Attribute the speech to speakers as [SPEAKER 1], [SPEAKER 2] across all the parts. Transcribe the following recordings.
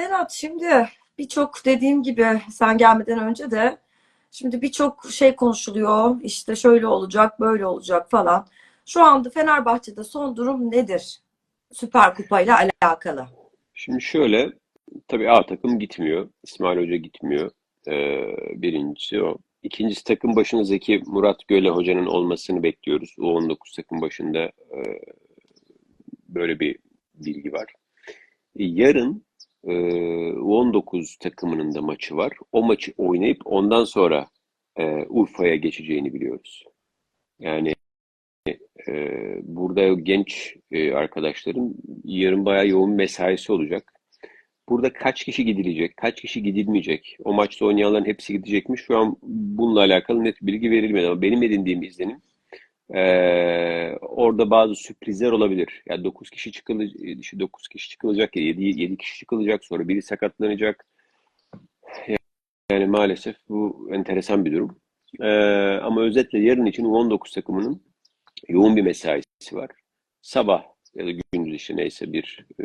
[SPEAKER 1] Senat şimdi birçok dediğim gibi sen gelmeden önce de şimdi birçok şey konuşuluyor. İşte şöyle olacak, böyle olacak falan. Şu anda Fenerbahçe'de son durum nedir? Süper Kupa ile alakalı.
[SPEAKER 2] Şimdi şöyle, tabii A takım gitmiyor. İsmail Hoca gitmiyor. Ee, birincisi o. İkincisi takım başında Zeki Murat Göle Hoca'nın olmasını bekliyoruz. U19 takım başında e, böyle bir bilgi var. Yarın e, U19 takımının da maçı var. O maçı oynayıp ondan sonra e, Urfa'ya geçeceğini biliyoruz. Yani e, burada genç e, arkadaşların yarın bayağı yoğun mesaisi olacak. Burada kaç kişi gidilecek, kaç kişi gidilmeyecek, o maçta oynayanların hepsi gidecekmiş. Şu an bununla alakalı net bilgi verilmedi ama benim edindiğim izlenim e, orada bazı sürprizler olabilir. Yani 9 kişi çıkılacak, 9 kişi çıkılacak ya 7, 7 kişi çıkılacak sonra biri sakatlanacak. Yani maalesef bu enteresan bir durum. E, ama özetle yarın için U19 takımının yoğun bir mesaisi var. Sabah ya da gündüz işte neyse bir e,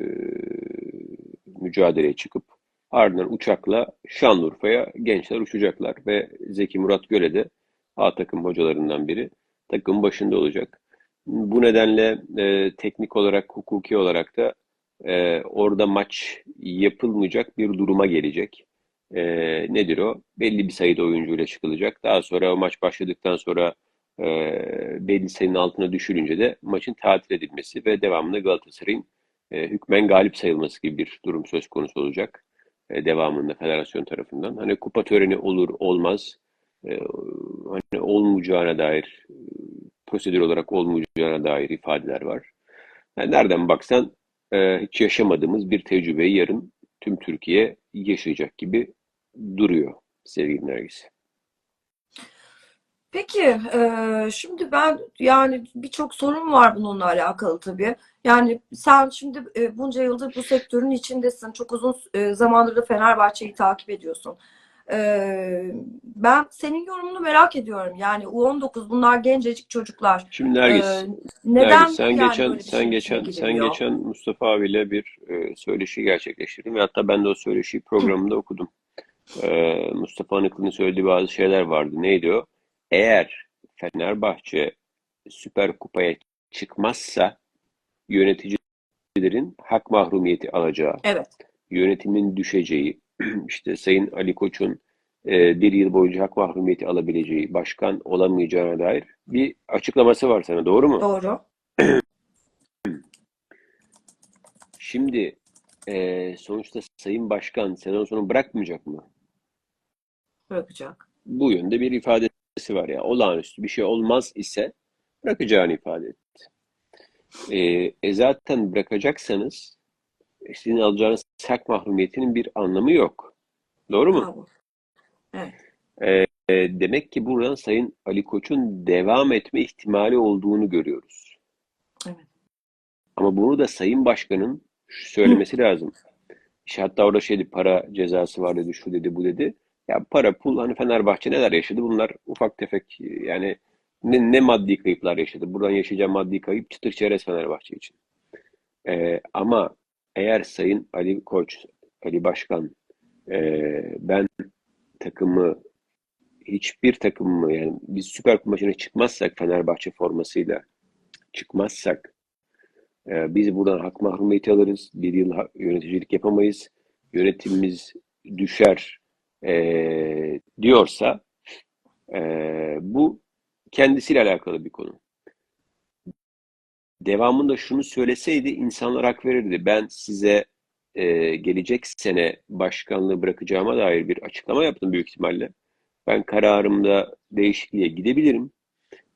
[SPEAKER 2] mücadeleye çıkıp ardından uçakla Şanlıurfa'ya gençler uçacaklar ve Zeki Murat Göle de A takım hocalarından biri takım başında olacak. Bu nedenle e, teknik olarak, hukuki olarak da e, orada maç yapılmayacak bir duruma gelecek. E, nedir o? Belli bir sayıda oyuncuyla çıkılacak. Daha sonra o maç başladıktan sonra e, belli sayının altına düşürünce de maçın tatil edilmesi ve devamında Galatasaray'ın e, hükmen galip sayılması gibi bir durum söz konusu olacak. E, devamında federasyon tarafından. Hani kupa töreni olur olmaz hani olmayacağına dair prosedür olarak olmayacağına dair ifadeler var. Yani nereden baksan e, hiç yaşamadığımız bir tecrübeyi yarın tüm Türkiye yaşayacak gibi duruyor sevgili Nergis.
[SPEAKER 1] Peki, e, şimdi ben yani birçok sorun var bununla alakalı tabii. Yani sen şimdi e, bunca yıldır bu sektörün içindesin. Çok uzun e, zamandır da Fenerbahçe'yi takip ediyorsun. Ben senin yorumunu merak ediyorum. Yani U19 bunlar gencecik çocuklar.
[SPEAKER 2] Şimdi Nergis,
[SPEAKER 1] E, neden
[SPEAKER 2] Nergis sen
[SPEAKER 1] yani
[SPEAKER 2] geçen sen
[SPEAKER 1] içine
[SPEAKER 2] geçen sen geçen Mustafa abiyle bir e, söyleşi gerçekleştirdim ve hatta ben de o söyleşiyi programında okudum. E, Mustafa Anıklı'nın söylediği bazı şeyler vardı. Neydi o? Eğer Fenerbahçe Süper Kupa'ya çıkmazsa yöneticilerin hak mahrumiyeti alacağı,
[SPEAKER 1] Evet.
[SPEAKER 2] yönetimin düşeceği, işte Sayın Ali Koç'un e, bir yıl boyunca hak mahrumiyeti alabileceği, başkan olamayacağına dair bir açıklaması var sana, doğru mu?
[SPEAKER 1] Doğru.
[SPEAKER 2] Şimdi e, sonuçta Sayın Başkan sezon sonu bırakmayacak mı?
[SPEAKER 1] Bırakacak.
[SPEAKER 2] Bu yönde bir ifadesi var ya. Olağanüstü bir şey olmaz ise bırakacağını ifade etti. E, e zaten bırakacaksanız sizin alacağınız hak mahrumiyetinin bir anlamı yok. Doğru mu?
[SPEAKER 1] Evet.
[SPEAKER 2] E, demek ki buradan Sayın Ali Koç'un devam etme ihtimali olduğunu görüyoruz.
[SPEAKER 1] Evet.
[SPEAKER 2] Ama bunu da Sayın Başkan'ın söylemesi lazım. İşte hatta orada şeydi para cezası var dedi, şu dedi, bu dedi. Ya para, pul hani Fenerbahçe neler yaşadı? Bunlar ufak tefek yani ne, ne maddi kayıplar yaşadı. Buradan yaşayacağı maddi kayıp çıtır çerez Fenerbahçe için. Ee, ama eğer Sayın Ali Koç, Ali Başkan e, ben takımı hiçbir takımı yani biz Süper Kupa maçına çıkmazsak Fenerbahçe formasıyla çıkmazsak e, biz buradan hak mahrumiyeti alırız. Bir yıl yöneticilik yapamayız. Yönetimimiz düşer e, diyorsa e, bu kendisiyle alakalı bir konu. Devamında şunu söyleseydi insanlar hak verirdi. Ben size e, gelecek sene başkanlığı bırakacağıma dair bir açıklama yaptım büyük ihtimalle. Ben kararımda değişikliğe gidebilirim.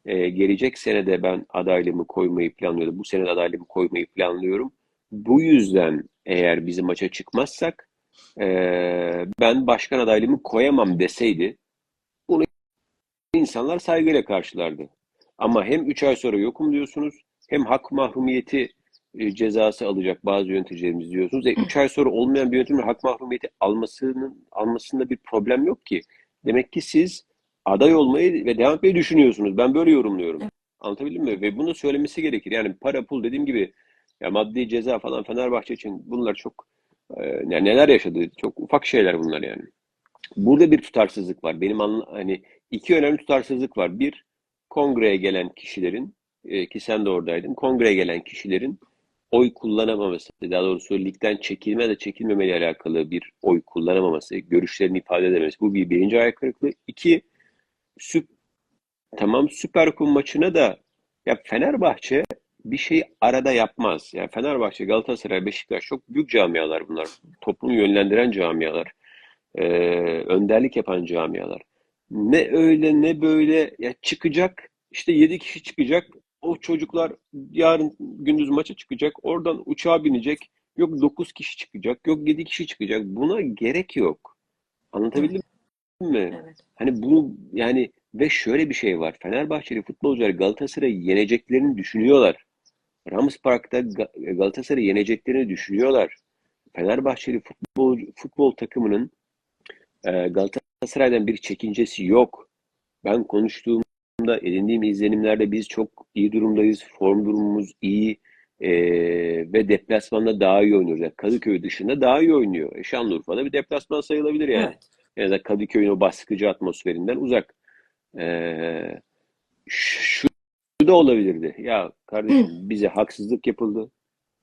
[SPEAKER 2] E, gelecek sene de ben adaylığımı koymayı planlıyordum. Bu sene de adaylığımı koymayı planlıyorum. Bu yüzden eğer bizim maça çıkmazsak e, ben başkan adaylığımı koyamam deseydi bunu insanlar saygıyla karşılardı. Ama hem 3 ay sonra yokum diyorsunuz hem hak mahrumiyeti e, cezası alacak bazı yöneticilerimiz diyorsunuz. E, 3 ay sonra olmayan bir yönetimin hak mahrumiyeti almasının almasında bir problem yok ki. Demek ki siz aday olmayı ve devam etmeyi düşünüyorsunuz. Ben böyle yorumluyorum.
[SPEAKER 1] Evet.
[SPEAKER 2] Anlatabildim mi? Ve bunu söylemesi gerekir. Yani para pul dediğim gibi ya maddi ceza falan Fenerbahçe için bunlar çok Ee, yani neler yaşadı? Çok ufak şeyler bunlar yani. Burada bir tutarsızlık var. Benim anla, hani iki önemli tutarsızlık var. Bir, kongreye gelen kişilerin e, ki sen de oradaydın. Kongreye gelen kişilerin oy kullanamaması, daha doğrusu ligden çekilme ya da çekilmemeli alakalı bir oy kullanamaması, görüşlerini ifade edememesi. Bu bir birinci ayak kırıklığı. İki, süp, tamam Süper Kupa maçına da ya Fenerbahçe bir şey arada yapmaz. Yani Fenerbahçe, Galatasaray, Beşiktaş çok büyük camialar bunlar. Toplumu yönlendiren camialar. Ee, önderlik yapan camialar. Ne öyle ne böyle ya çıkacak işte 7 kişi çıkacak. O çocuklar yarın gündüz maça çıkacak. Oradan uçağa binecek. Yok 9 kişi çıkacak. Yok 7 kişi çıkacak. Buna gerek yok. Anlatabildim mi?
[SPEAKER 1] Evet.
[SPEAKER 2] Hani bunu yani ve şöyle bir şey var. Fenerbahçeli futbolcular Galatasaray'ı yeneceklerini düşünüyorlar. Rams Park'ta Ga- Galatasaray'ı yeneceklerini düşünüyorlar. Fenerbahçeli futbol futbol takımının e, Galatasaray'dan bir çekincesi yok. Ben konuştuğumda, edindiğim izlenimlerde biz çok iyi durumdayız. Form durumumuz iyi. E, ve deplasmanda daha iyi oynuyoruz. Yani Kadıköy dışında daha iyi oynuyor. E, Şanlıurfa'da bir deplasman sayılabilir yani.
[SPEAKER 1] Evet.
[SPEAKER 2] Ya da Kadıköy'ün o baskıcı atmosferinden uzak. Ee, şu da olabilirdi. Ya kardeşim bize haksızlık yapıldı.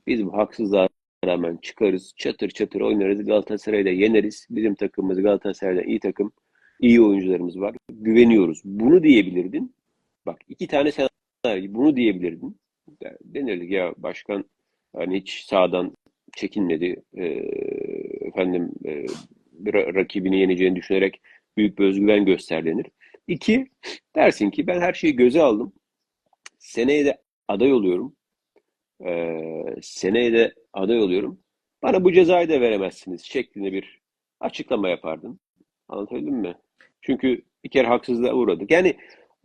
[SPEAKER 2] Biz bu haksızlığa rağmen çıkarız, çatır çatır oynarız, Galatasaray'da yeneriz. Bizim takımımız Galatasaray'dan iyi takım, iyi oyuncularımız var. Güveniyoruz. Bunu diyebilirdin. Bak iki tane senaryo. Bunu diyebilirdin. Denirdik ya başkan hani hiç sağdan çekinmedi. Ee, efendim e, rakibini yeneceğini düşünerek büyük bir özgüven göster. İki, dersin ki ben her şeyi göze aldım. Seneye de aday oluyorum. Ee, seneye de aday oluyorum. Bana bu cezayı da veremezsiniz şeklinde bir açıklama yapardın. Anlatabildim mi? Çünkü bir kere haksızlığa uğradık. Yani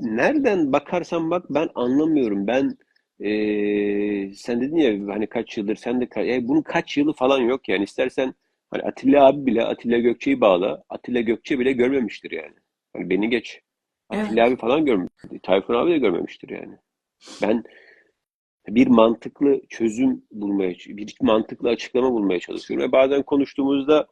[SPEAKER 2] nereden bakarsan bak ben anlamıyorum. Ben ee, sen dedin ya hani kaç yıldır sen de ka- ya bunun kaç yılı falan yok yani istersen hani Atilla abi bile Atilla Gökçe'yi bağla Atilla Gökçe bile görmemiştir yani. Hani beni geç. Atilla abi falan görmemiştir. Tayfun abi de görmemiştir yani. Ben bir mantıklı çözüm bulmaya, bir mantıklı açıklama bulmaya çalışıyorum. Ve bazen konuştuğumuzda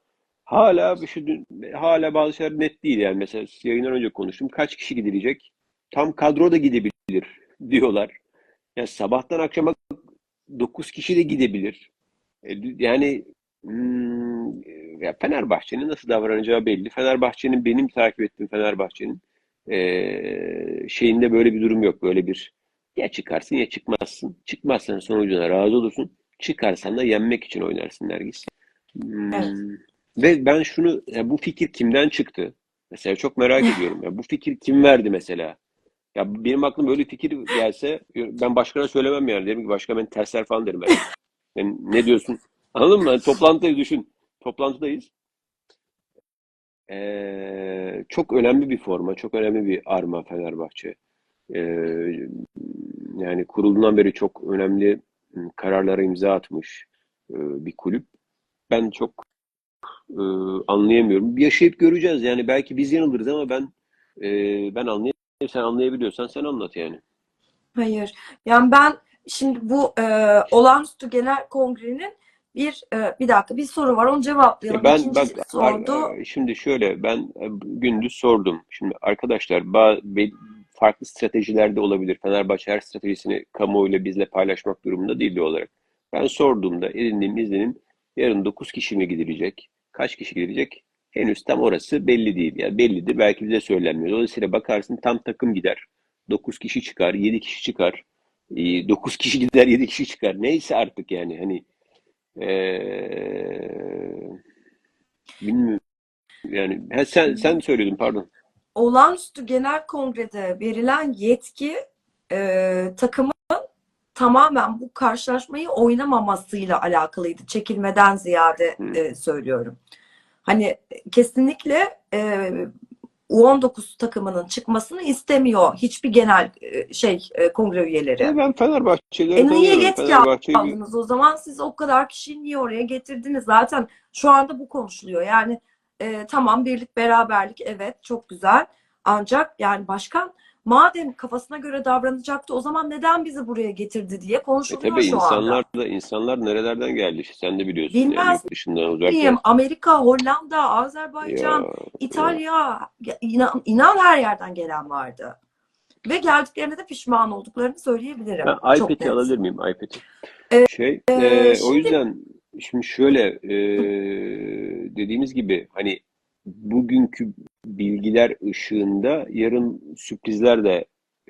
[SPEAKER 2] hala bir şey, hala bazı şeyler net değil yani. Mesela yayından önce konuştum. Kaç kişi gidilecek? Tam kadro da gidebilir diyorlar. Ya sabahtan akşama 9 kişi de gidebilir. E, Yani hmm, ya Fenerbahçe'nin nasıl davranacağı belli. Fenerbahçe'nin benim takip ettiğim Fenerbahçe'nin e, şeyinde böyle bir durum yok. Böyle bir ya çıkarsın ya çıkmazsın. Çıkmazsan sonucuna razı olursun. Çıkarsan da yenmek için oynarsın Nergis. Hmm,
[SPEAKER 1] Evet.
[SPEAKER 2] Ve ben şunu, ya bu fikir kimden çıktı? Mesela çok merak ediyorum. Ya bu fikir kim verdi mesela? Ya benim aklıma böyle fikir gelse ben başkana söylemem yani. Derim ki başka beni tersler falan derim ben. Yani ne diyorsun? Anladın mı? Yani toplantıdayız düşün. Toplantıdayız. Ee, çok önemli bir forma, çok önemli bir arma Fenerbahçe. Ee, yani kurulduğundan beri çok önemli ım, kararlara imza atmış e, bir kulüp. Ben çok e, anlayamıyorum. Yaşayıp göreceğiz. Yani belki biz yanılırız ama ben e, ben anlayamıyorum. Sen anlayabiliyorsan sen anlat yani.
[SPEAKER 1] Hayır. Yani ben şimdi bu e, olağanüstü genel kongrenin bir e, bir dakika bir soru var onu cevaplayalım.
[SPEAKER 2] Ya ben
[SPEAKER 1] İkinci
[SPEAKER 2] bak
[SPEAKER 1] sordu.
[SPEAKER 2] ar- şimdi şöyle ben e, gündüz sordum. Şimdi arkadaşlar ba- be- farklı stratejilerde olabilir. Fenerbahçe her stratejisini kamuoyuyla bizle paylaşmak durumunda değil olarak. Ben sorduğumda edindiğim izlenim yarın 9 kişi mi gidilecek? Kaç kişi gidilecek? Henüz tam orası belli değil. Yani bellidir belki bize söylenmiyor. Dolayısıyla bakarsın tam takım gider. 9 kişi çıkar, 7 kişi çıkar. 9 kişi gider, 7 kişi çıkar. Neyse artık yani hani eee bilmiyorum. Yani ha, sen sen söylüyordun pardon.
[SPEAKER 1] Olağanüstü genel kongrede verilen yetki e, takımın tamamen bu karşılaşmayı oynamamasıyla alakalıydı. Çekilmeden ziyade
[SPEAKER 2] Hı.
[SPEAKER 1] e, söylüyorum. Hani kesinlikle e, U19 takımının çıkmasını istemiyor hiçbir genel e, şey e, kongre üyeleri.
[SPEAKER 2] Ya ben Fenerbahçelileri
[SPEAKER 1] E niye yetki aldınız o zaman? Siz o kadar kişiyi niye oraya getirdiniz? Zaten şu anda bu konuşuluyor. Yani e, tamam birlik beraberlik evet çok güzel. Ancak yani başkan madem kafasına göre davranacaktı o zaman neden bizi buraya getirdi diye
[SPEAKER 2] E
[SPEAKER 1] konuşuluyor
[SPEAKER 2] tabii
[SPEAKER 1] şu anda.
[SPEAKER 2] insanlar da insanlar nerelerden geldi işte sen de biliyorsun yani
[SPEAKER 1] Bilmez
[SPEAKER 2] dışından uzaktan.
[SPEAKER 1] miyim? Amerika, Hollanda, Azerbaycan,
[SPEAKER 2] Ya, ya.
[SPEAKER 1] İtalya, ya inan, inan her yerden gelen vardı. Ve geldiklerinde de pişman olduklarını söyleyebilirim.
[SPEAKER 2] Ben iPad'i alabilir miyim? iPad'i.
[SPEAKER 1] Ee,
[SPEAKER 2] Şey,
[SPEAKER 1] e,
[SPEAKER 2] e, o yüzden şimdi şöyle e, dediğimiz gibi hani bugünkü bilgiler ışığında yarın sürprizler de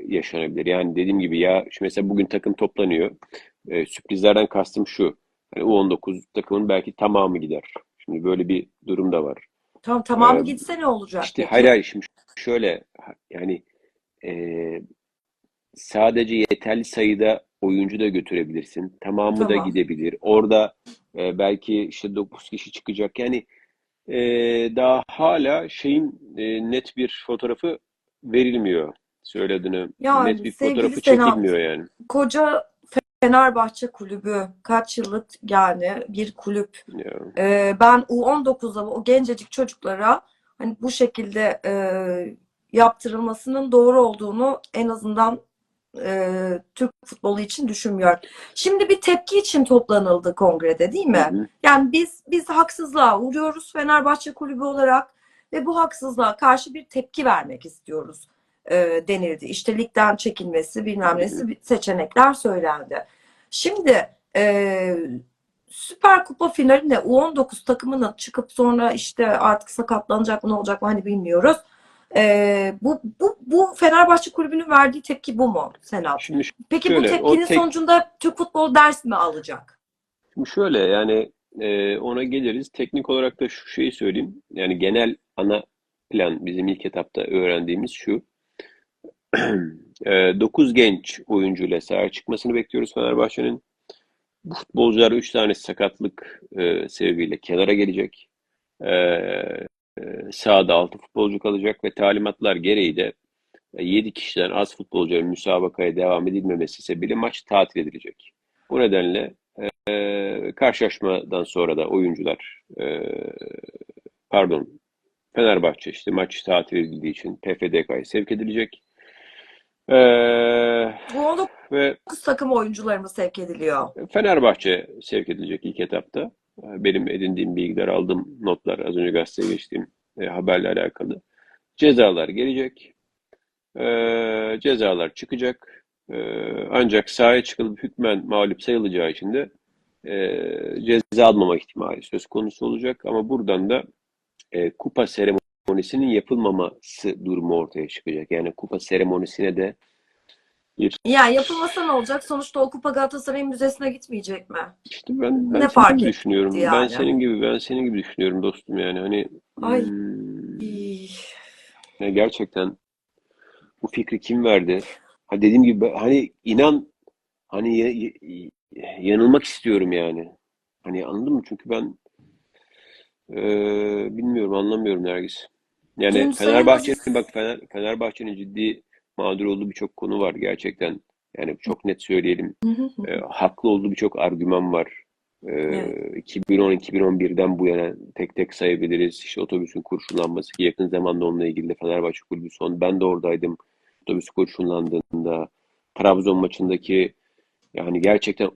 [SPEAKER 2] yaşanabilir. Yani dediğim gibi ya mesela bugün takım toplanıyor. E, sürprizlerden kastım şu. Hani U19 takımın belki tamamı gider. Şimdi böyle bir durum da var.
[SPEAKER 1] tam tamamı
[SPEAKER 2] Ee,
[SPEAKER 1] gitse ne olacak
[SPEAKER 2] işte hayır hayır şimdi şöyle yani e, sadece yeterli sayıda oyuncu da götürebilirsin. Tamamı da
[SPEAKER 1] Tamam.
[SPEAKER 2] gidebilir. Orada e, belki işte 9 kişi çıkacak. Yani e, daha şeyin e, net bir fotoğrafı verilmiyor. Söylediğini net
[SPEAKER 1] Yani
[SPEAKER 2] bir
[SPEAKER 1] sevgili
[SPEAKER 2] fotoğrafı
[SPEAKER 1] Senat,
[SPEAKER 2] çekilmiyor yani.
[SPEAKER 1] koca Fenerbahçe kulübü kaç yıllık yani bir kulüp.
[SPEAKER 2] Ya.
[SPEAKER 1] Ee, ben U19'a o gencecik çocuklara hani bu şekilde e, yaptırılmasının doğru olduğunu en azından e, Türk futbolu için düşünmüyorum. Şimdi bir tepki için toplanıldı kongrede değil
[SPEAKER 2] Hı
[SPEAKER 1] mi?
[SPEAKER 2] hı.
[SPEAKER 1] Yani biz biz haksızlığa uğruyoruz Fenerbahçe kulübü olarak ve bu haksızlığa karşı bir tepki vermek istiyoruz e, denildi. İşte ligden çekilmesi bilmem
[SPEAKER 2] Hı
[SPEAKER 1] nesi
[SPEAKER 2] hı.
[SPEAKER 1] seçenekler söylendi. Şimdi e, Süper Kupa finalinde U19 takımının çıkıp sonra işte artık sakatlanacak mı ne olacak mı hani bilmiyoruz. E, bu, bu, bu Fenerbahçe kulübünün verdiği tepki bu mu Senat?
[SPEAKER 2] Şimdi
[SPEAKER 1] Peki bu
[SPEAKER 2] şöyle
[SPEAKER 1] tepkinin
[SPEAKER 2] tek
[SPEAKER 1] sonucunda Türk futbolu ders mi alacak?
[SPEAKER 2] Şimdi şöyle yani e, ona geliriz. Teknik olarak da şu şeyi söyleyeyim. Yani genel ana plan bizim ilk etapta öğrendiğimiz şu. E, 9 genç oyuncuyla sahaya çıkmasını bekliyoruz Fenerbahçe'nin. Bu futbolcular 3 tane sakatlık e, sebebiyle kenara gelecek. E, e, sahada 6 futbolcu kalacak ve talimatlar gereği de 7 kişiden az futbolcunun müsabakaya devam edilmemesi sebebiyle maç tatil edilecek. Bu nedenle e, karşılaşmadan sonra da oyuncular e, pardon Fenerbahçe işte maç tatil edildiği için PFDK'ya sevk edilecek. E,
[SPEAKER 1] Bu 19
[SPEAKER 2] ve
[SPEAKER 1] takım oyuncularımız sevk ediliyor.
[SPEAKER 2] Fenerbahçe sevk edilecek ilk etapta. E, Benim edindiğim bilgiler, aldığım notlar, az önce gazeteye geçtiğim e, haberle alakalı. Cezalar gelecek. E, cezalar çıkacak. E, ancak sahaya çıkılıp hükmen mağlup sayılacağı için de e, ceza almama ihtimali söz konusu olacak. Ama buradan da e, kupa seremonisinin yapılmaması durumu ortaya çıkacak. Yani kupa seremonisine de bir
[SPEAKER 1] Yani yapılmasa ne olacak? Sonuçta o kupa Galatasaray'ın müzesine gitmeyecek mi?
[SPEAKER 2] işte ben ben
[SPEAKER 1] Ne
[SPEAKER 2] senin
[SPEAKER 1] fark
[SPEAKER 2] gibi düşünüyorum. Ben
[SPEAKER 1] yani?
[SPEAKER 2] senin gibi ben senin gibi düşünüyorum dostum yani hani
[SPEAKER 1] Ay.
[SPEAKER 2] hmm,
[SPEAKER 1] İy.
[SPEAKER 2] ya gerçekten bu fikri kim verdi? Ha dediğim gibi ben- hani inan hani ya- ya- yanılmak istiyorum yani. Hani anladın mı? Çünkü ben eee, bilmiyorum anlamıyorum Nergis. Yani Fenerbahçe'nin bak Fener, Fenerbahçe'nin ciddi mağdur olduğu birçok konu var gerçekten. Yani çok net söyleyelim. E, haklı olduğu birçok argüman var. E,
[SPEAKER 1] Evet.
[SPEAKER 2] 2010-2011'den bu yana tek tek sayabiliriz. İşte otobüsün kurşunlanması ki yakın zamanda onunla ilgili de Fenerbahçe Kulübü son. Ben de oradaydım. Otobüs kurşunlandığında. Trabzon maçındaki yani gerçekten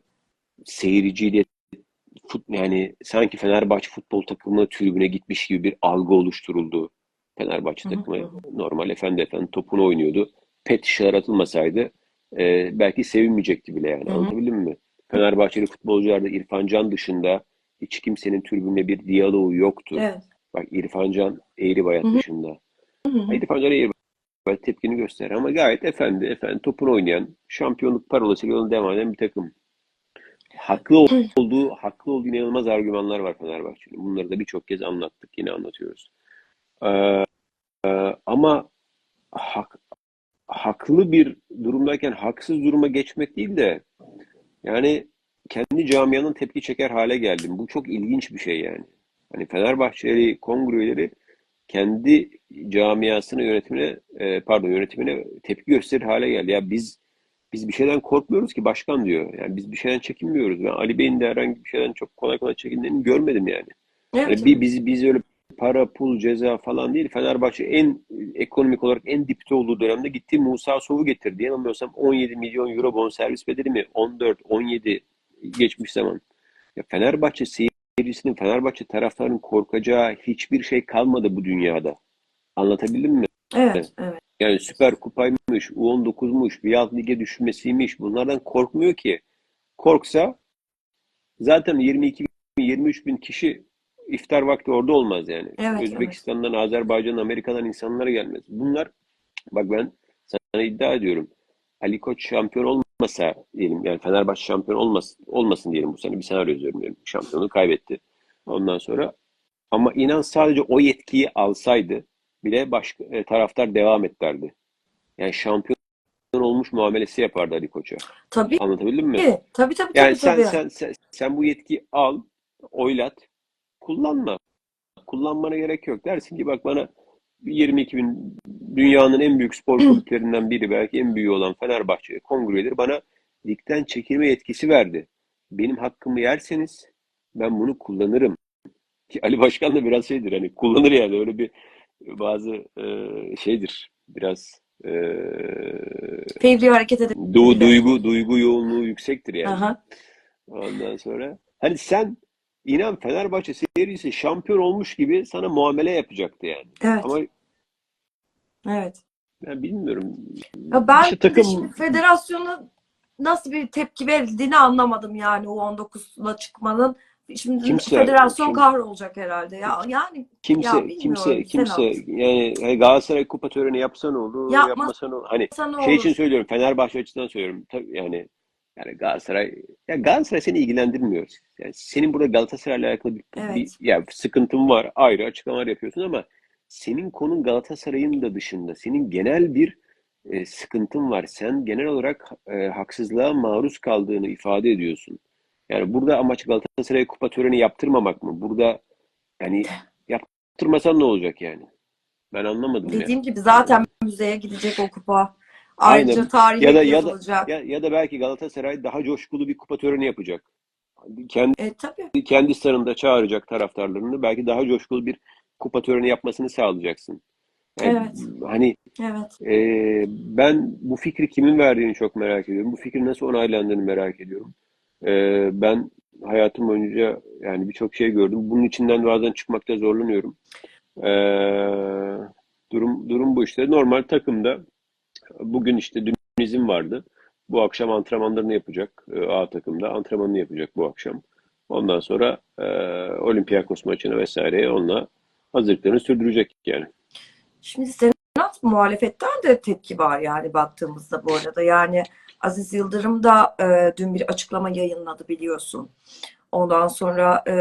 [SPEAKER 2] seyirciyle fut, yani sanki Fenerbahçe futbol takımı tribüne gitmiş gibi bir algı oluşturuldu. Fenerbahçe takımı normal efendi efendi topunu oynuyordu. Pet şişeler atılmasaydı e, belki sevinmeyecekti bile yani.
[SPEAKER 1] Hı hı.
[SPEAKER 2] Anlatabildim mi? Fenerbahçeli futbolcularda İrfan Can dışında hiç kimsenin tribünle bir diyaloğu yoktu.
[SPEAKER 1] Evet.
[SPEAKER 2] Bak İrfan Can Eğri Bayat
[SPEAKER 1] Hı hı.
[SPEAKER 2] dışında.
[SPEAKER 1] Hı hı hı.
[SPEAKER 2] İrfan Can Eğri Bayat tepkini gösterir ama gayet efendi efendi topunu oynayan, şampiyonluk parolasıyla yoluna devam eden bir takım. Haklı olduğu, haklı olduğu inanılmaz argümanlar var Fenerbahçe'nin. Bunları da birçok kez anlattık, yine anlatıyoruz. Ee, ama hak, haklı bir durumdayken haksız duruma geçmek değil de yani kendi camianın tepki çeker hale geldim. Bu çok ilginç bir şey yani. Hani Fenerbahçeli kongre üyeleri kendi camiasını yönetimine e, pardon yönetimine tepki gösterir hale geldi. Ya biz biz bir şeyden korkmuyoruz ki başkan diyor. Yani biz bir şeyden çekinmiyoruz. Ben Ali Bey'in de herhangi bir şeyden çok kolay kolay çekindiğini görmedim yani.
[SPEAKER 1] Evet.
[SPEAKER 2] Hani bir biz biz öyle para, pul, ceza falan değil. Fenerbahçe en ekonomik olarak en dipte olduğu dönemde gitti Musa Sow'u getirdi. Yanılmıyorsam 17 milyon euro bonservis bedeli mi? 14, 17 geçmiş zaman. Ya Fenerbahçe seyircisinin, Fenerbahçe taraftarının korkacağı hiçbir şey kalmadı bu dünyada. Anlatabildim mi?
[SPEAKER 1] Evet, evet.
[SPEAKER 2] Yani Süper Kupaymış, U19'muş, bir alt lige düşmesiymiş. Bunlardan korkmuyor ki. Korksa zaten 22 bin, 23 bin kişi iftar vakti orada olmaz yani.
[SPEAKER 1] Evet,
[SPEAKER 2] Özbekistan'dan, Azerbaycan'dan, Amerika'dan insanlara gelmez. Bunlar, bak ben sana iddia ediyorum. Ali Koç şampiyon olmasa diyelim, yani Fenerbahçe şampiyon olmaz, olmasın diyelim bu sene. Bir senaryo yazıyorum diyelim. Şampiyonu kaybetti. Ondan sonra ama inan sadece o yetkiyi alsaydı bile başka e, taraftar devam et derdi. Yani şampiyon olmuş muamelesi yapardı Ali Koç'a.
[SPEAKER 1] Tabii
[SPEAKER 2] Anlatabildim mi?
[SPEAKER 1] ki. Tabii tabii
[SPEAKER 2] Yani
[SPEAKER 1] tabii
[SPEAKER 2] sen,
[SPEAKER 1] tabii.
[SPEAKER 2] sen, sen, sen bu yetkiyi al, oylat, kullanma. Kullanmana gerek yok. Dersin ki bak bana 22 bin dünyanın en büyük spor kulüplerinden biri belki en büyüğü olan Fenerbahçe kongreleri bana ligden çekilme yetkisi verdi. Benim hakkımı yerseniz ben bunu kullanırım. Ki Ali Başkan da biraz şeydir hani kullanır yani öyle bir bazı e, şeydir biraz e,
[SPEAKER 1] Fevri hareket edip.
[SPEAKER 2] du, duygu duygu yoğunluğu yüksektir yani.
[SPEAKER 1] Aha.
[SPEAKER 2] Ondan sonra hani sen inan Fenerbahçe seyircisi şampiyon olmuş gibi sana muamele yapacaktı yani.
[SPEAKER 1] Evet,
[SPEAKER 2] Ama
[SPEAKER 1] evet.
[SPEAKER 2] ben bilmiyorum.
[SPEAKER 1] Ya ben
[SPEAKER 2] İşte takım
[SPEAKER 1] şimdi federasyona nasıl bir tepki verildiğini anlamadım yani o 19'la çıkmanın. Şimdi
[SPEAKER 2] kimse
[SPEAKER 1] federasyon
[SPEAKER 2] kim,
[SPEAKER 1] kahrolacak herhalde. Ya yani
[SPEAKER 2] kimse
[SPEAKER 1] ya
[SPEAKER 2] kimse kimse yani hani Galatasaray kupa töreni yapsa ne olur,
[SPEAKER 1] Yapmasa
[SPEAKER 2] yapmasa ne olur. Hani şey için
[SPEAKER 1] olur?
[SPEAKER 2] söylüyorum, Fenerbahçe açısından söylüyorum. Tabii yani yani Galatasaray ya Galatasaray seni ilgilendirmiyor. Yani senin burada Galatasaray'la alakalı bir, bir
[SPEAKER 1] Evet.
[SPEAKER 2] ya sıkıntın var, ayrı açıklamalar yapıyorsun ama senin konun Galatasaray'ın da dışında. Senin genel bir e, sıkıntın var. Sen genel olarak e, haksızlığa maruz kaldığını ifade ediyorsun. Yani burada amaç Galatasaray'a kupa töreni yaptırmamak mı? Burada yani yaptırmasan ne olacak yani? Ben anlamadım.
[SPEAKER 1] Dediğim gibi zaten müzeye gidecek o kupa. Ayrıca
[SPEAKER 2] Aynen.
[SPEAKER 1] tarihe
[SPEAKER 2] Ya da ya da ya, ya da belki Galatasaray daha coşkulu bir kupa töreni yapacak. Kendi
[SPEAKER 1] E tabii.
[SPEAKER 2] kendi stadında çağıracak taraftarlarını belki daha coşkulu bir kupa töreni yapmasını sağlayacaksın. Yani
[SPEAKER 1] Evet.
[SPEAKER 2] hani
[SPEAKER 1] Evet.
[SPEAKER 2] e, ben bu fikri kimin verdiğini çok merak ediyorum. Bu fikrin nasıl onaylandığını merak ediyorum. E, ben hayatım boyunca yani birçok şey gördüm. Bunun içinden bazen çıkmakta zorlanıyorum. E, durum durum bu işte. Normal takımda Bugün işte dün izin vardı. Bu akşam antrenmanlarını yapacak. e, A takımda antrenmanını yapacak bu akşam. Ondan sonra e, Olympiakos maçına vesaireye onunla hazırlıklarını sürdürecek yani.
[SPEAKER 1] Şimdi Senat muhalefetten de tepki var yani baktığımızda bu arada. Yani Aziz Yıldırım da e, dün bir açıklama yayınladı biliyorsun. Ondan sonra e,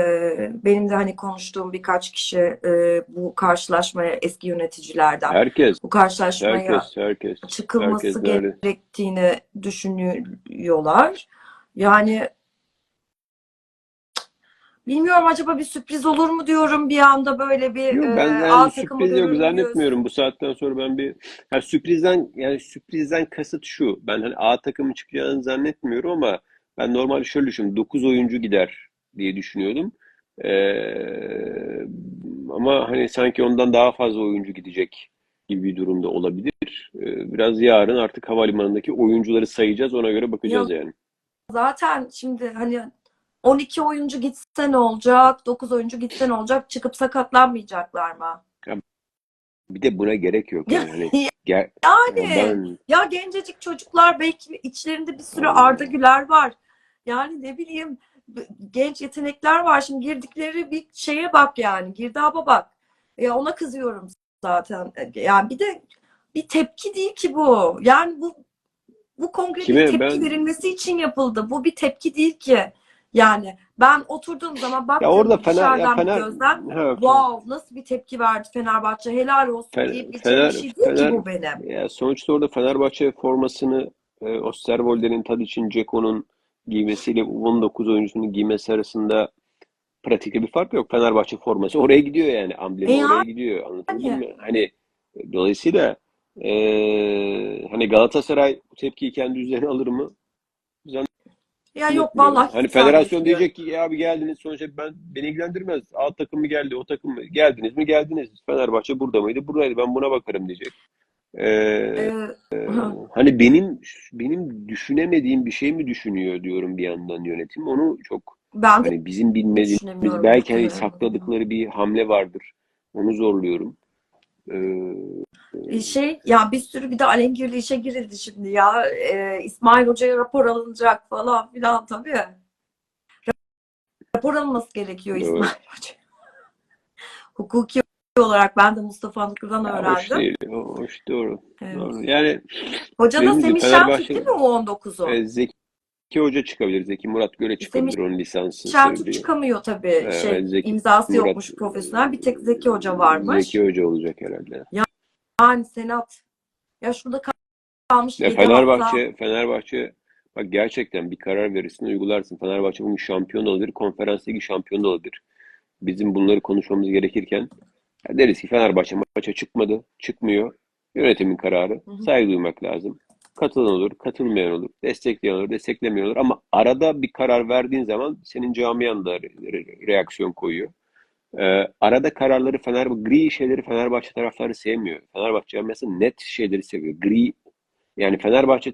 [SPEAKER 1] benim de hani konuştuğum birkaç kişi e, bu karşılaşmaya eski yöneticilerden
[SPEAKER 2] Herkes,
[SPEAKER 1] bu karşılaşmaya
[SPEAKER 2] herkes, herkes,
[SPEAKER 1] çıkılması
[SPEAKER 2] herkes öyle.
[SPEAKER 1] gerektiğini düşünüyorlar. Yani bilmiyorum acaba bir sürpriz olur mu diyorum bir anda böyle bir
[SPEAKER 2] Yok
[SPEAKER 1] e,
[SPEAKER 2] ben
[SPEAKER 1] A
[SPEAKER 2] yani
[SPEAKER 1] takımı
[SPEAKER 2] sürpriz yok zannetmiyorum. Bu saatten sonra ben bir yani sürprizden yani sürprizden kasıt şu. Ben hani A takımın çıkacağını zannetmiyorum ama ben normalde şöyle düşünüyorum. 9 oyuncu gider diye düşünüyordum. Ee, ama hani sanki ondan daha fazla oyuncu gidecek gibi bir durumda olabilir. Ee, biraz yarın artık havalimanındaki oyuncuları sayacağız. Ona göre bakacağız
[SPEAKER 1] Ya
[SPEAKER 2] yani.
[SPEAKER 1] zaten şimdi hani 12 oyuncu gitse ne olacak? 9 oyuncu gitse ne olacak? Çıkıp sakatlanmayacaklar mı?
[SPEAKER 2] Bir de buna gerek yok yani. Hani ger-
[SPEAKER 1] Yani
[SPEAKER 2] ben
[SPEAKER 1] ya gencecik çocuklar belki içlerinde bir sürü Arda Güler var. Yani ne bileyim genç yetenekler var. Şimdi girdikleri bir şeye bak yani. Girdaba bak. Ya ona kızıyorum zaten. Yani bir de bir tepki değil ki bu. Yani bu bu kongre bir
[SPEAKER 2] kime
[SPEAKER 1] tepki
[SPEAKER 2] ben
[SPEAKER 1] verilmesi için yapıldı. Bu bir tepki değil ki. Yani ben oturduğum zaman
[SPEAKER 2] ya orada Fener ya
[SPEAKER 1] dışarıdan bir
[SPEAKER 2] Fener
[SPEAKER 1] gözlem
[SPEAKER 2] ha,
[SPEAKER 1] wow nasıl bir tepki verdi Fenerbahçe helal olsun
[SPEAKER 2] Fener,
[SPEAKER 1] geçen bir
[SPEAKER 2] Fener,
[SPEAKER 1] şey değil ki
[SPEAKER 2] Fener
[SPEAKER 1] bu benim.
[SPEAKER 2] ya sonuçta orada Fenerbahçe formasını e, Osterwolde'nin, Tadic'in, Dzeko'nun giymesiyle 19 oyuncusunun giymesi arasında pratikte bir fark yok. Fenerbahçe forması oraya gidiyor yani.
[SPEAKER 1] E
[SPEAKER 2] Amblemi oraya gidiyor. Anlatabildim
[SPEAKER 1] yani
[SPEAKER 2] mi? Hani e, dolayısıyla e, hani Galatasaray bu tepkiyi kendi üzerine alır mı?
[SPEAKER 1] Ya yok vallahi
[SPEAKER 2] Hani
[SPEAKER 1] hiç zannetmiyorum.
[SPEAKER 2] federasyon diyecek ki ya abi geldiniz sonuçta ben beni ilgilendirmez. A takım mı geldi, o takım mı? Geldiniz mi? Geldiniz. Fenerbahçe burada mıydı? Buradaydı. Ben buna bakarım diyecek. Ee,
[SPEAKER 1] Ee, hı.
[SPEAKER 2] hani benim benim düşünemediğim bir şey mi düşünüyor diyorum bir yandan yönetim. Onu çok
[SPEAKER 1] ben de
[SPEAKER 2] hani bizim bilmediğimiz
[SPEAKER 1] düşünemiyorum
[SPEAKER 2] belki hani sakladıkları bir hamle vardır. Onu zorluyorum. Ee,
[SPEAKER 1] E, Şey ya bir sürü bir de alengirli işe girildi şimdi ya. Ee, İsmail Hoca'ya rapor alınacak falan filan tabii. Rapor alınması gerekiyor
[SPEAKER 2] Doğru.
[SPEAKER 1] İsmail Hoca. Hukuki olarak ben de Mustafa Anıklı'dan
[SPEAKER 2] ya hoş
[SPEAKER 1] öğrendim.
[SPEAKER 2] değil. Hoş doğru.
[SPEAKER 1] Evet.
[SPEAKER 2] Doğru. Yani
[SPEAKER 1] Hoca da Semih
[SPEAKER 2] Fenerbahçe-
[SPEAKER 1] Şentürk değil mi o 19'u?
[SPEAKER 2] e, Zeki Hoca çıkabilir. Zeki Murat Göle çıkabilir onun lisansı sebebiyle.
[SPEAKER 1] çıkamıyor tabii.
[SPEAKER 2] Evet,
[SPEAKER 1] Şey,
[SPEAKER 2] Zeki-
[SPEAKER 1] imzası
[SPEAKER 2] Murat-
[SPEAKER 1] yokmuş profesyonel. Bir tek Zeki Hoca varmış.
[SPEAKER 2] Zeki Hoca olacak herhalde.
[SPEAKER 1] Yani Senat. Ya şurada kalmış
[SPEAKER 2] Ya
[SPEAKER 1] yedi hafta.
[SPEAKER 2] Fenerbahçe, Fenerbahçe bak gerçekten bir karar verirsin, uygularsın. Fenerbahçe bugün şampiyon olabilir, konferans ligi şampiyon olabilir. Bizim bunları konuşmamız gerekirken deriz ki Fenerbahçe maça çıkmadı, çıkmıyor. Yönetimin kararı.
[SPEAKER 1] Hı hı.
[SPEAKER 2] Saygı duymak lazım. Katılan olur, katılmayan olur, destekleyen olur, desteklemeyen olur. Ama arada bir karar verdiğin zaman senin camian da re- re- reaksiyon koyuyor. Ee, arada kararları Fenerbahçe, gri şeyleri Fenerbahçe taraftarı sevmiyor. Fenerbahçe camiası net şeyleri seviyor. Gri yani Fenerbahçe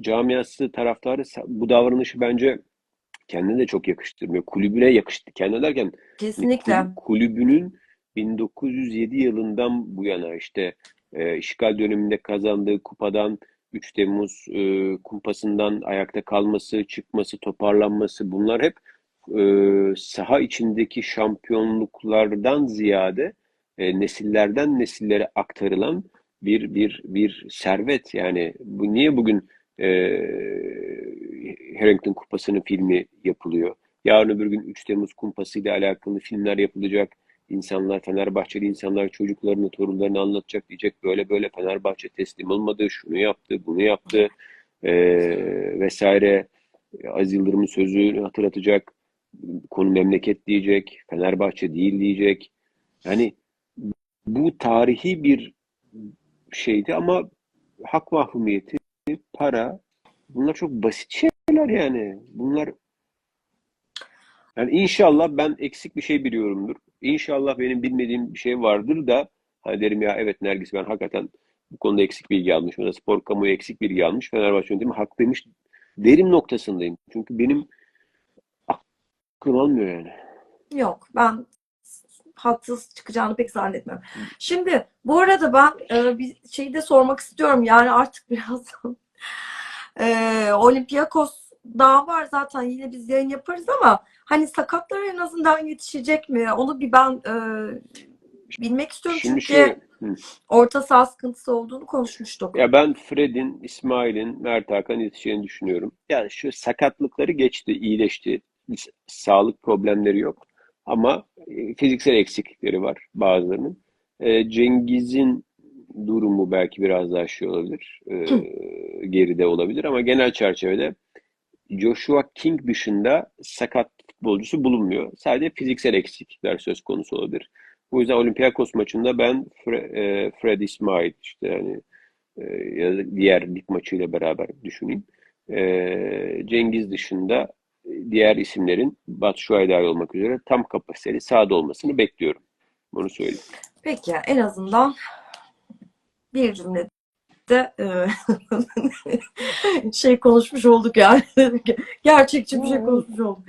[SPEAKER 2] camiası taraftarı bu davranışı bence kendine de çok yakıştırmıyor. Kulübüne yakıştı. Kendine derken
[SPEAKER 1] Kesinlikle.
[SPEAKER 2] kul- kulübünün 1907 yılından bu yana işte e, işgal döneminde kazandığı kupadan 3 Temmuz e, kumpasından ayakta kalması, çıkması, toparlanması bunlar hep e, saha içindeki şampiyonluklardan ziyade e, nesillerden nesillere aktarılan bir bir bir servet yani bu niye bugün e, Harrington Kupası'nın filmi yapılıyor? Yarın öbür gün 3 Temmuz Kumpası ile alakalı filmler yapılacak. İnsanlar, Fenerbahçeli insanlar çocuklarını, torunlarını anlatacak diyecek böyle böyle Fenerbahçe teslim olmadı, şunu yaptı, bunu yaptı e, vesaire. Aziz Yıldırım'ın sözünü hatırlatacak. Konu memleket diyecek, Fenerbahçe değil diyecek. Yani bu tarihi bir şeydi ama hak mahrumiyeti, para bunlar çok basit şeyler yani. Bunlar yani inşallah ben eksik bir şey biliyorumdur. İnşallah benim bilmediğim bir şey vardır da hani derim ya evet Nergis ben hakikaten bu konuda eksik bilgi almış. Ya da spor kamuoyu eksik bilgi almış. Fenerbahçe yönetimi haklıymış derim noktasındayım. Çünkü benim aklım almıyor yani.
[SPEAKER 1] Yok ben haksız çıkacağını pek zannetmiyorum. Şimdi bu arada ben e, bir şeyi de sormak istiyorum. Yani artık birazdan e, Olympiakos daha var zaten yine biz yayın yaparız ama hani sakatlar en azından yetişecek mi? Onu bir ben e, bilmek istiyorum
[SPEAKER 2] Şimdi
[SPEAKER 1] çünkü
[SPEAKER 2] şöyle, hı.
[SPEAKER 1] orta saha sıkıntısı olduğunu konuşmuştuk.
[SPEAKER 2] Ya ben Fred'in, İsmail'in, Mert Hakan yetişeceğini düşünüyorum. Yani şu sakatlıkları geçti, iyileşti. Sağlık problemleri yok. Ama e, fiziksel eksiklikleri var bazılarının. E, Cengiz'in durumu belki biraz daha şey olabilir. e, geride olabilir ama genel çerçevede Joshua King dışında sakat futbolcusu bulunmuyor. Sadece fiziksel eksiklikler söz konusu olabilir. Bu yüzden Olympiakos maçında ben Fre- e, Fred İsmail işte yani e, ya diğer lig maçıyla beraber düşüneyim. E, Cengiz dışında e, diğer isimlerin Batshuayi dahil olmak üzere tam kapasiteli sahada olmasını bekliyorum. Bunu söyleyeyim.
[SPEAKER 1] Peki en azından bir cümlede e, şey konuşmuş olduk yani. Gerçekçi bir şey konuşmuş olduk.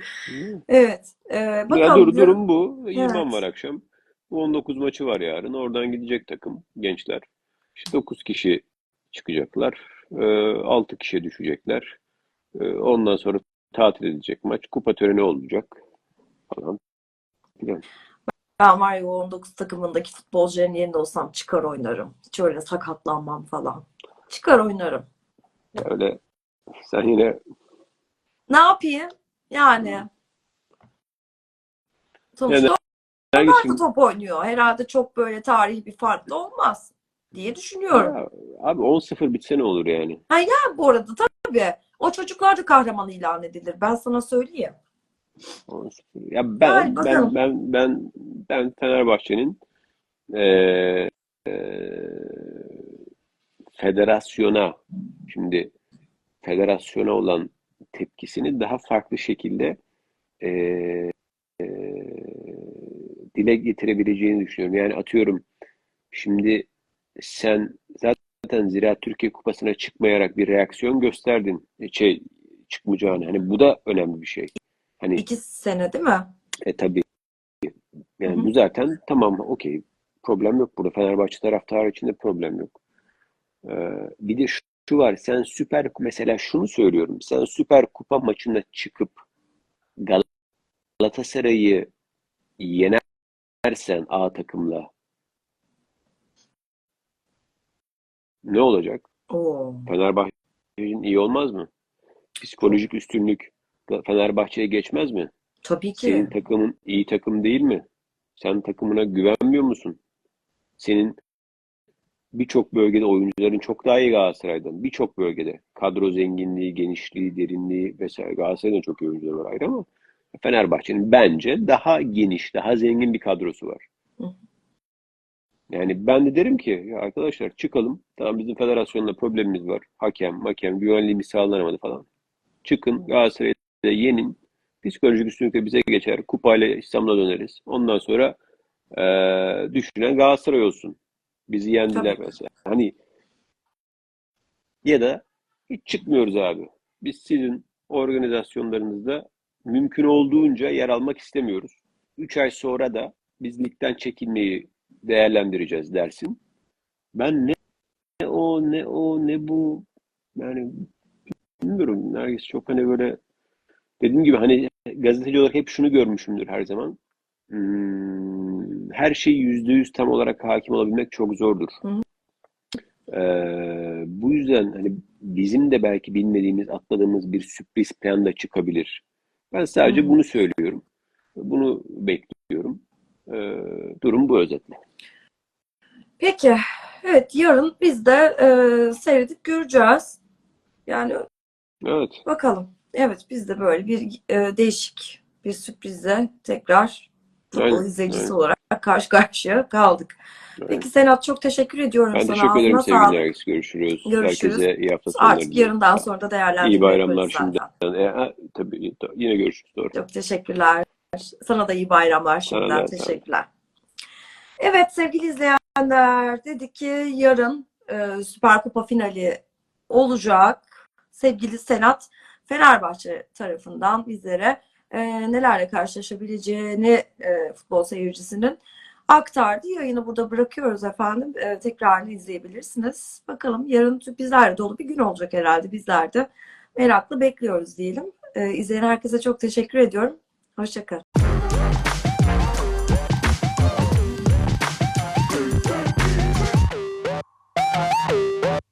[SPEAKER 1] Evet. e, bakalım.
[SPEAKER 2] dur, durum bu. İdman
[SPEAKER 1] Evet.
[SPEAKER 2] var akşam. Bu 19 maçı var yarın. Oradan gidecek takım gençler. İşte 9 kişi çıkacaklar. Ee, 6 kişi düşecekler. Ee, ondan sonra tatil edilecek maç. Kupa töreni olacak falan. filan.
[SPEAKER 1] Ben var ya o 19 takımındaki futbolcuların yerinde olsam çıkar oynarım. Hiç öyle sakatlanmam falan. Çıkar oynarım.
[SPEAKER 2] Öyle sen yine
[SPEAKER 1] Ne yapayım? Yani. Sonuçta onlar da
[SPEAKER 2] Nergis'in
[SPEAKER 1] top oynuyor. Herhalde çok böyle tarihi bir fark da olmaz diye düşünüyorum.
[SPEAKER 2] Ya, abi 10-0 bitse ne olur yani?
[SPEAKER 1] Ha, bu arada tabii o çocuklar da kahraman ilan edilir. Ben sana söyleyeyim.
[SPEAKER 2] 10-0. Ya ben
[SPEAKER 1] Yani
[SPEAKER 2] ben
[SPEAKER 1] bakalım.
[SPEAKER 2] ben ben ben Fenerbahçe'nin eee eee, federasyona şimdi federasyona olan tepkisini daha farklı şekilde e, e, dile getirebileceğini düşünüyorum. Yani atıyorum şimdi sen zaten Ziraat Türkiye Kupası'na çıkmayarak bir reaksiyon gösterdin. E, Şey çıkmayacağını. Hani bu da önemli bir şey. Hani
[SPEAKER 1] İki sene değil mi?
[SPEAKER 2] e tabii yani
[SPEAKER 1] Hı
[SPEAKER 2] bu zaten tamam okey problem yok burada. Fenerbahçe taraftarı için de problem yok. Ee, bir de şu, şu var sen Süper mesela şunu söylüyorum. Sen Süper Kupa maçına çıkıp Gal- Galatasaray'ı yenersen A takımla ne olacak?
[SPEAKER 1] Oo.
[SPEAKER 2] Fenerbahçe'nin iyi olmaz mı? Psikolojik üstünlük Fenerbahçe'ye geçmez mi?
[SPEAKER 1] Tabii ki.
[SPEAKER 2] Senin takımın iyi takım değil mi? Sen takımına güvenmiyor musun? Senin birçok bölgede oyuncuların çok daha iyi Galatasaray'dan. Birçok bölgede. Kadro zenginliği, genişliği, derinliği vesaire. Galatasaray'ın da çok iyi oyuncuları var ayrı ama Fenerbahçe'nin bence daha geniş, daha zengin bir kadrosu var.
[SPEAKER 1] Hı.
[SPEAKER 2] Yani ben de derim ki ya arkadaşlar çıkalım. Tamam bizim federasyonla problemimiz var. Hakem, hakem, güvenliğimiz sağlanamadı falan. Çıkın Galatasaray'ı da yenin. Psikolojik üstünlük de bize geçer. Kupayla İstanbul'a döneriz. Ondan sonra eee düşünen Galatasaray olsun. Bizi yendiler
[SPEAKER 1] Tabii.
[SPEAKER 2] mesela. Hani ya da hiç çıkmıyoruz abi. Biz sizin organizasyonlarınızda mümkün olduğunca yer almak istemiyoruz. 3 ay sonra da biz ligden çekilmeyi değerlendireceğiz dersin. Ben ne ne o ne o ne bu yani bilmiyorum. Nergis çok hani böyle dediğim gibi hani gazeteci olarak hep şunu görmüşümdür her zaman. Hmm, her şeyi yüzde yüz tam olarak hakim olabilmek çok zordur.
[SPEAKER 1] Hı hı.
[SPEAKER 2] Ee, bu yüzden hani bizim de belki bilmediğimiz, atladığımız bir sürpriz plan da çıkabilir. Ben sadece
[SPEAKER 1] Hı.
[SPEAKER 2] bunu söylüyorum. Bunu bekliyorum. Ee, durum bu özetle.
[SPEAKER 1] Peki. Evet yarın biz de e, seyredip göreceğiz. Yani
[SPEAKER 2] Evet.
[SPEAKER 1] bakalım. Evet biz de böyle bir e, değişik bir sürprize tekrar futbol
[SPEAKER 2] Aynen,
[SPEAKER 1] izleyicisi
[SPEAKER 2] aynen.
[SPEAKER 1] olarak karşı karşıya kaldık.
[SPEAKER 2] Evet.
[SPEAKER 1] Peki Senat çok teşekkür ediyorum
[SPEAKER 2] Ben
[SPEAKER 1] sana.
[SPEAKER 2] teşekkür ederim
[SPEAKER 1] Ağzına
[SPEAKER 2] sevgili. Nergis. Görüşürüz.
[SPEAKER 1] Görüşürüz.
[SPEAKER 2] Herkese iyi hafta sonları
[SPEAKER 1] Artık yarından sonra da değerlendirme
[SPEAKER 2] İyi bayramlar
[SPEAKER 1] zaten.
[SPEAKER 2] E, ha, tabii yine görüşürüz. Doğru.
[SPEAKER 1] Çok teşekkürler. Sana da iyi bayramlar
[SPEAKER 2] Sana
[SPEAKER 1] şimdiden.
[SPEAKER 2] da,
[SPEAKER 1] Teşekkürler. Evet sevgili izleyenler dedik ki yarın e, Süper Kupa finali olacak. Sevgili Senat Fenerbahçe tarafından bizlere e, nelerle karşılaşabileceğini e, futbol seyircisinin aktardı. Yayını burada bırakıyoruz efendim. E, tekrarını izleyebilirsiniz. Bakalım yarın sürprizlerle dolu bir gün olacak herhalde. Bizler de meraklı bekliyoruz diyelim. E, izleyen herkese çok teşekkür ediyorum. Hoşçakalın.